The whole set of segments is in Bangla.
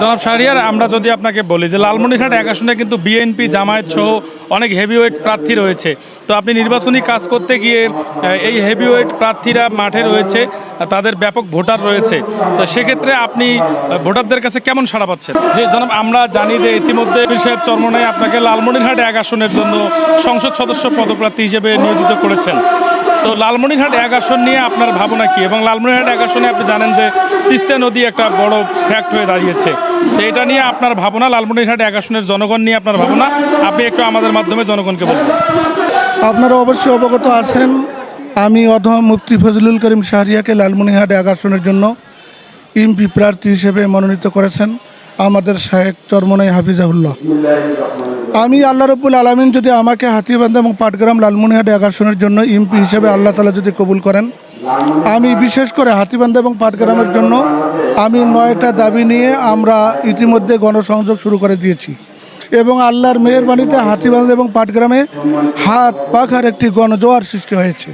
জনাব শাহরিয়ার, আমরা যদি আপনাকে বলি যে লালমনিরহাট এক আসনে কিন্তু বিএনপি, জামায়াত সহ অনেক হেভিওয়েট প্রার্থী রয়েছে। তো আপনি নির্বাচনী কাজ করতে গিয়ে এই হেভিওয়েট প্রার্থীরা মাঠে রয়েছে, তাদের ব্যাপক ভোটার রয়েছে। তো সেক্ষেত্রে আপনি ভোটারদের কাছে কেমন সাড়া পাচ্ছেন? যে জনাব, আমরা জানি যে ইতিমধ্যে সাহেব চরমনায় আপনাকে লালমনিরহাট এক আসনের জন্য সংসদ সদস্য পদপ্রার্থী হিসেবে নিয়োজিত করেছেন। তো লালমনিরহাট এক আসন নিয়ে আপনার ভাবনা কি? এবং লালমনিরহাট এক আসনে আপনি জানেন যে তিস্তা নদী একটা বড় ফ্যাক্ট হয়ে দাঁড়িয়েছে। তো এটা নিয়ে আপনার ভাবনা, লালমনিরহাট এক আসনের জনগণ নিয়ে আপনার ভাবনা। আপনি একটু আমাদের মাধ্যমে জনগণকে বলবেন আপনারা অবশ্যই অবগত আছেন, আমি অধম মুফতি ফজলুল করিম শাহরিয়াকে লালমনিহাট এক আসনের জন্য এমপি প্রার্থী হিসেবে মনোনীত করেছেন। আমাদের শাহেক চরমনাই হাফিজাহুল্লাহ। আমি আল্লাহ রব্বুল আলমিন যদি আমাকে হাতিবান্ধা এবং পাটগ্রাম লালমনিহাট আসনের জন্য এমপি হিসেবে আল্লাহ তালা যদি কবুল করেন, আমি বিশেষ করে হাতিবান্ধা এবং পাটগ্রামের জন্য আমি নয়টা দাবি নিয়ে আমরা ইতিমধ্যে গণসংযোগ শুরু করে দিয়েছি এবং আল্লাহর মেহরবানিতে হাতিবান্ধা এবং পাটগ্রামে হাত পাখার একটি গণজোয়ার সৃষ্টি হয়েছে।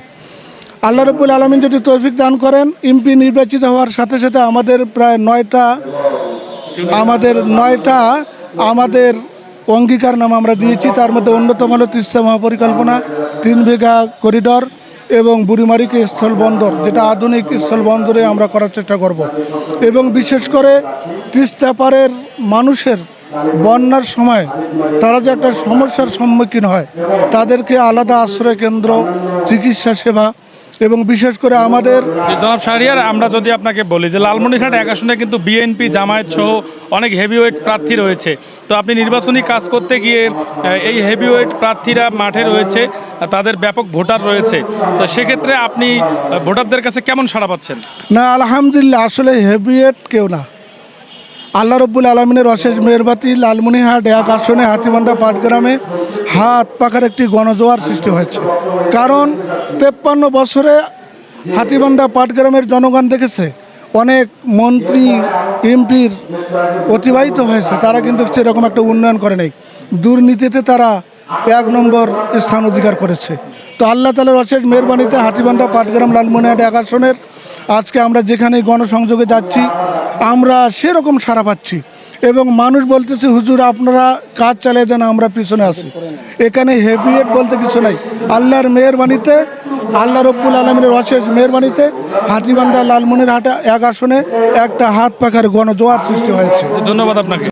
আল্লাহ রব্বুল আলমিন যদি তৌফিক দান করেন এমপি নির্বাচিত হওয়ার সাথে সাথে আমাদের প্রায় নয়টা আমাদের নয়টা আমাদের অঙ্গীকার নাম আমরা দিয়েছি। তার মধ্যে অন্যতম হলো তিস্তা মহাপরিকল্পনা, তিন বিঘা করিডর এবং বুড়িমারিকে স্থল বন্দর যেটা আধুনিক স্থল বন্দরে আমরা করার চেষ্টা করব। এবং বিশেষ করে তিস্তা পাড়ের মানুষের বন্যার সময় তারা যে একটা সমস্যার সম্মুখীন হয়, তাদেরকে আলাদা আশ্রয় কেন্দ্র, চিকিৎসা সেবা এবং বিশেষ করে আমাদের জনাব শাহরিয়ার আমরা যদি আপনাকে বলি যে লালমনিরহাট এক আসনে কিন্তু বিএনপি জামায়াত সহ অনেক হেভিওয়েট প্রার্থী রয়েছে। তো আপনি নির্বাচনী কাজ করতে গিয়ে এই হেভিওয়েট প্রার্থীরা মাঠে রয়েছে তাদের ব্যাপক ভোটার রয়েছে। তো সেক্ষেত্রে আপনি ভোটারদের কাছে কেমন সাড়া পাচ্ছেন? না আলহামদুলিল্লাহ আসলে হেভিওয়েট কেউ না। আল্লাহ রব্বুল আলমিনের অশেষ মেহরবাতি লালমনিহাট এক আসনে হাতিবান্ধা পাটগ্রামে হাত পাখার একটি গণজোয়ার সৃষ্টি হয়েছে। কারণ তেপ্পান্ন বছরে হাতিবান্ধা পাটগ্রামের জনগণ দেখেছে, অনেক মন্ত্রী, এমপির অতিবাহিত হয়েছে, তারা কিন্তু সেরকম একটা উন্নয়ন করে নাই। দুর্নীতিতে তারা এক নম্বর স্থান অধিকার করেছে। তো আল্লাহ তালার অশেষ মেহরবানিতে হাতিবান্ধা পাটগ্রাম লালমনিহাট এক আসনের আজকে আমরা যেখানে গণসংযোগে যাচ্ছি, আমরা সেরকম সারা পাচ্ছি। এবং মানুষ বলতেছে, হুজুর, আপনারা কাজ চালিয়ে যান, আমরা পিছনে আছি। এখানে হেভিয়েট বলতে কিছু নাই। আল্লাহর মেহরবানিতে, আল্লাহ রব্বুল আলমিনের অশেষ মেহরবানিতে, হাতিবান্ধা লালমনির হাটা এক আসনে একটা হাত পাখার গণজোয়ার সৃষ্টি হয়েছে। ধন্যবাদ আপনাকে।